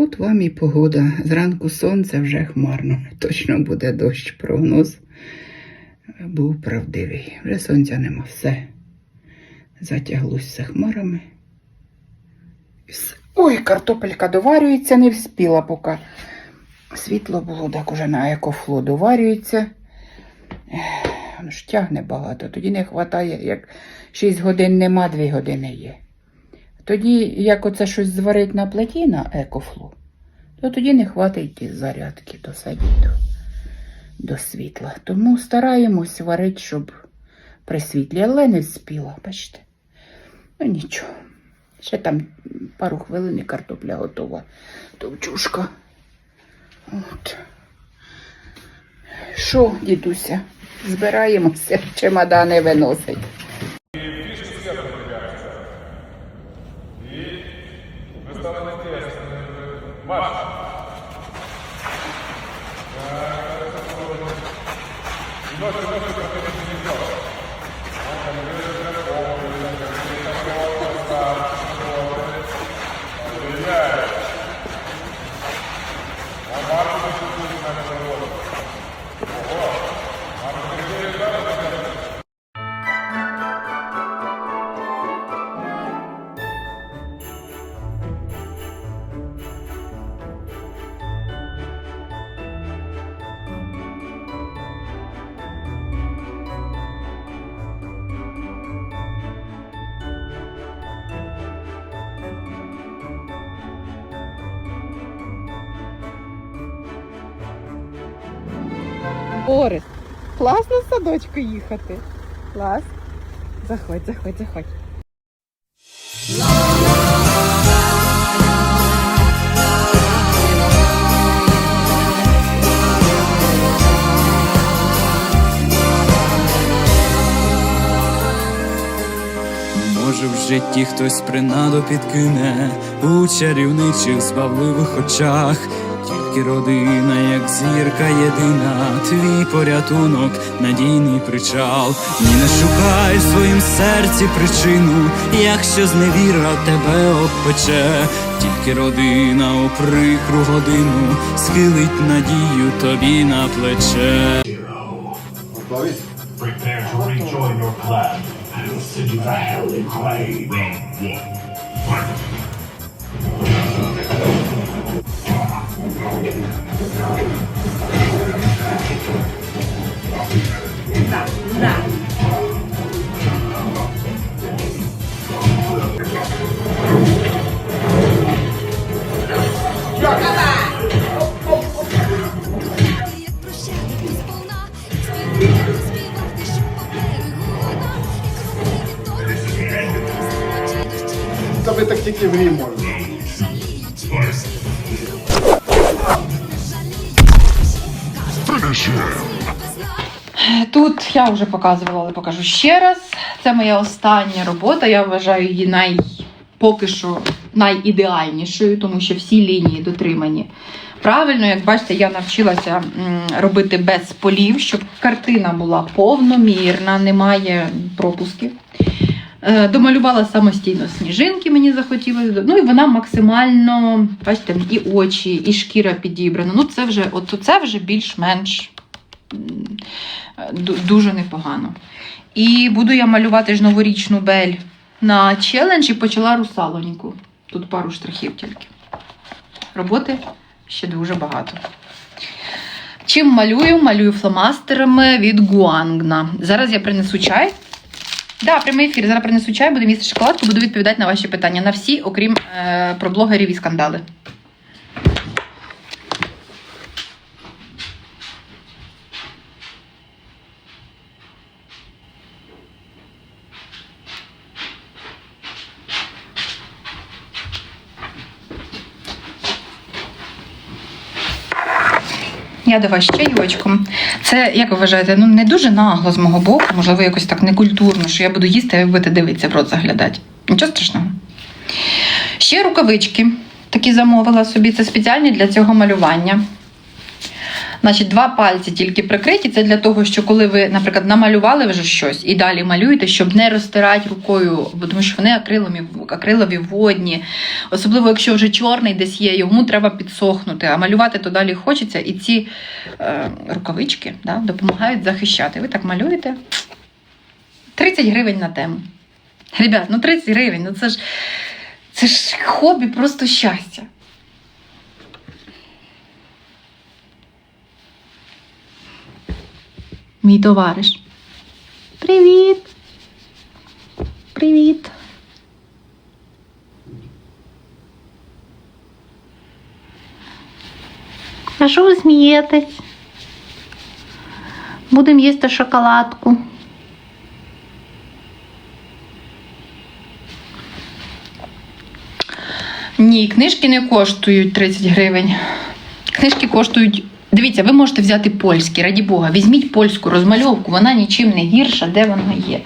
От вам і погода. Зранку сонце вже хмарно. Точно буде дощ. Прогноз був правдивий. Вже сонця нема. Все. Затяглося хмарами. Ой, картопелька доварюється, не вспіла поки. Світло було, так уже на екофло доварюється. Воно ж тягне багато. Тоді не вистачає, як 6 годин нема, 2 години є. Тоді, як оце щось зварить на плиті на екофлу, то тоді не хватить зарядки до садів до, світла. Тому стараємось варити, щоб при світлі, але не вспіла, бачите. Ну нічого. Ще там пару хвилин і картопля готова. Товчушка. От. Що, дідуся, збираємося, чемодани виносить. Go, go, go, go, go. Орис, класно в садочку їхати. Клас. Заходь, заходь, заходь. Може в житті хтось принаду підкине у чарівничих збавливих очах, тільки родина, як зірка єдина, твій порятунок, надійний причал. Ні, не шукай в своїм серці причину, якщо зневіра тебе обпече, тільки родина у прикру годину схилить надію тобі на плече. Prepare to rejoin your clan. I'll send you to hell in clay. Так тільки в грі можна. Тут я вже показувала, але покажу ще раз. Це моя остання робота. Я вважаю її най поки що найідеальнішою, тому що всі лінії дотримані. Правильно, як бачите, я навчилася робити без полів, щоб картина була повномірна, немає пропусків. Е, Домалювала самостійно сніжинки, мені захотілося. Ну і вона максимально, бачите, і очі, і шкіра підібрана. Ну, це вже, от це вже більш-менш дуже непогано. І буду я малювати ж новорічну бель на челендж і почала русалоньку. Тут пару штрихів тільки. Роботи ще дуже багато. Чим малюю? Малюю фломастерами від Гуангна. Зараз я принесу чай. Да, прямий ефір. Зараз принесу чай, буду місти шоколадку, буду відповідати на ваші питання. На всі, окрім е, про блогерів і скандали. Я до вас чайочком. Це, як ви вважаєте, ну не дуже нагло з мого боку, можливо, якось так некультурно, що я буду їсти, а ви будете дивитися в рот заглядати. Нічого страшного. Ще рукавички такі замовила собі. Це спеціальні для цього малювання. Значить, два пальці тільки прикриті. Це для того, що коли ви, наприклад, намалювали вже щось і далі малюєте, щоб не розтирати рукою, тому що вони акрилові, акрилові водні. Особливо, якщо вже чорний десь є, йому треба підсохнути, а малювати то далі хочеться. І ці е, рукавички да, допомагають захищати. Ви так малюєте. 30 гривень на тему. Ребят, ну 30 гривень, ну це ж, це ж хобі, просто щастя. Мій товариш. Привіт. Привіт. А що ви смієтесь? Будемо їсти шоколадку. Ні, книжки не коштують 30 гривень. Книжки коштують. Дивіться, ви можете взяти польські, раді Бога. Візьміть польську розмальовку, вона нічим не гірша, де вона є.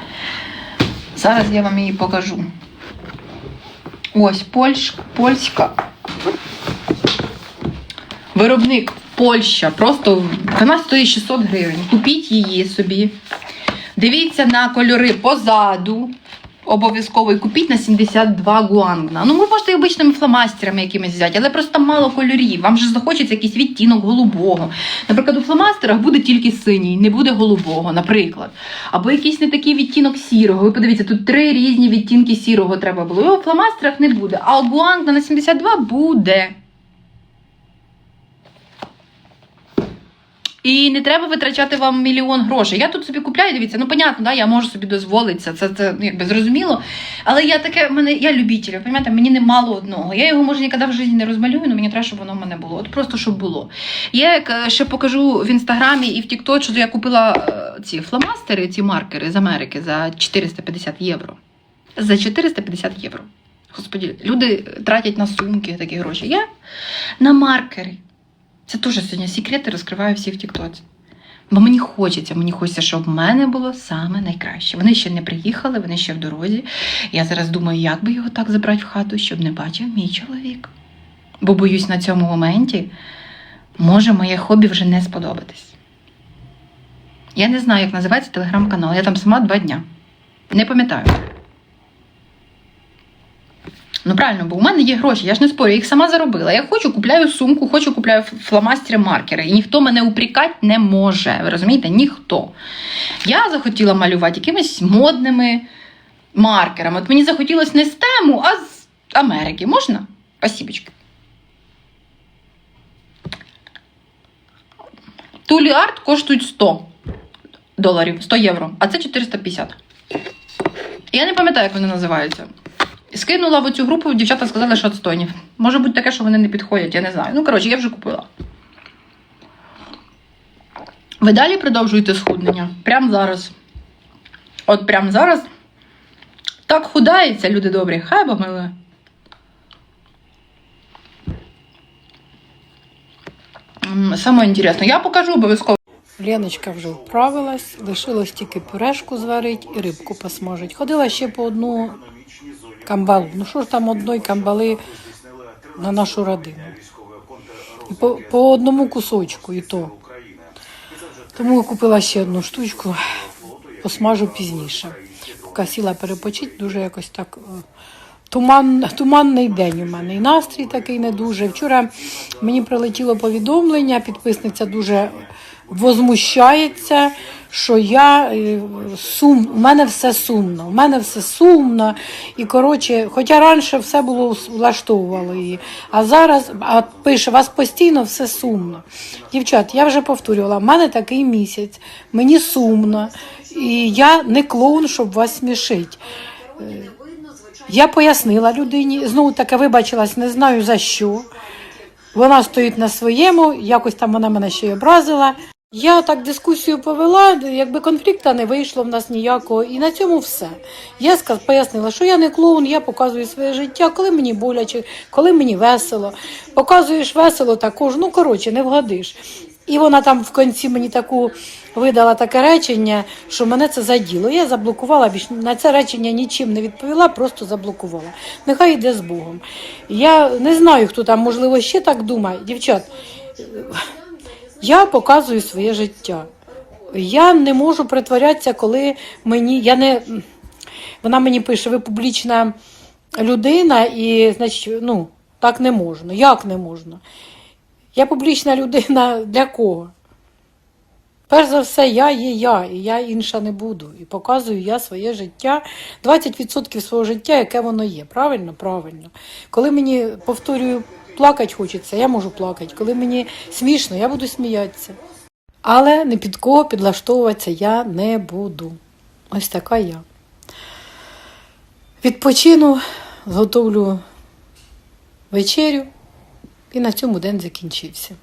Зараз я вам її покажу. Ось Польщ, польська. Виробник Польща. Просто вона стоїть 600 гривень. Купіть її собі. Дивіться на кольори позаду. Обов'язково і купіть на 72 гуангна. Ну, ви можете і обичними фломастерами якимись взяти, але просто мало кольорів. Вам же захочеться якийсь відтінок голубого. Наприклад, у фломастерах буде тільки синій, не буде голубого, наприклад. Або якийсь не такий відтінок сірого. Ви подивіться, тут три різні відтінки сірого треба було. Його у фломастерах не буде. А у гуангна на 72 буде. І не треба витрачати вам мільйон грошей. Я тут собі купляю, дивіться, ну понятно, да, я можу собі дозволити це, це, ну, якби зрозуміло. Але я таке, мене, я любитель, ви розумієте, мені не мало одного. Я його може ніколи в житті не розмалюю, але мені треба, щоб воно в мене було. От просто щоб було. Я як е, ще покажу в інстаграмі і в Тіктоці, що я купила е, ці фломастери, ці маркери з Америки за 450 євро. За 450 євро. Господі, люди тратять на сумки такі гроші. Я на маркери. Це теж сьогодні секрети розкриваю всі в Тіктоці. Бо мені хочеться, мені хочеться, щоб в мене було саме найкраще. Вони ще не приїхали, вони ще в дорозі. Я зараз думаю, як би його так забрати в хату, щоб не бачив мій чоловік. Бо боюсь, на цьому моменті може моє хобі вже не сподобатись. Я не знаю, як називається телеграм-канал. Я там сама два дня. Не пам'ятаю. Ну правильно, бо у мене є гроші, я ж не спорю, їх сама заробила. Я хочу, купляю сумку, хочу, купляю фломастери, маркери. І ніхто мене упрікати не може. Ви розумієте? Ніхто. Я захотіла малювати якимись модними маркерами. От мені захотілося не з тему, а з Америки. Можна? Спасибочки. Тулі арт коштують 100 доларів, 100 євро, а це 450. Я не пам'ятаю, як вони називаються. Скинула в цю групу, дівчата сказали, що відстойні. Може бути таке, що вони не підходять, я не знаю. Ну, коротше, я вже купила. Ви далі продовжуєте схуднення? Прямо зараз. От прямо зараз. Так худається, люди добрі. Хай би мили. Саме інтересне, я покажу обов'язково. Леночка вже вправилась, лишилось тільки пюрешку зварити і рибку посмажить. Ходила ще по одну камбалу. Ну що ж там одної камбали на нашу родину? І по, по одному кусочку і то. Тому купила ще одну штучку, посмажу пізніше. Поки сіла перепочити, дуже якось так. е, Туман, туманний день у мене. І настрій такий не дуже. Вчора мені прилетіло повідомлення, підписниця дуже возмущається, що я е, сум, у мене все сумно. У мене все сумно. І коротше, хоча раніше все було влаштовувало її. А зараз а пише, вас постійно все сумно. Дівчат, я вже повторювала, в мене такий місяць, мені сумно, і я не клоун, щоб вас смішити. Я пояснила людині, знову таки вибачилась, не знаю за що. Вона стоїть на своєму, якось там вона мене ще й образила. Я так дискусію повела, якби конфлікту не вийшло в нас ніякого, і на цьому все. Я сказ, пояснила, що я не клоун, я показую своє життя, коли мені боляче, коли мені весело. Показуєш весело також, ну коротше, не вгодиш. І вона там в кінці мені таку видала таке речення, що мене це заділо. Я заблокувала, на це речення нічим не відповіла, просто заблокувала. Нехай йде з Богом. Я не знаю, хто там, можливо, ще так думає. Дівчат, Я показую своє життя. Я не можу притворятися, коли мені. Я не, вона мені пише, ви публічна людина, і, значить, ну, так не можна. Як не можна? Я публічна людина для кого? Перш за все, я є я, і я інша не буду. І показую я своє життя, 20% свого життя, яке воно є. Правильно? Правильно. Коли мені, повторюю, плакати хочеться, я можу плакати. Коли мені смішно, я буду сміятися. Але ні під кого підлаштовуватися я не буду. Ось така я. Відпочину, зготовлю вечерю, і на цьому день закінчився.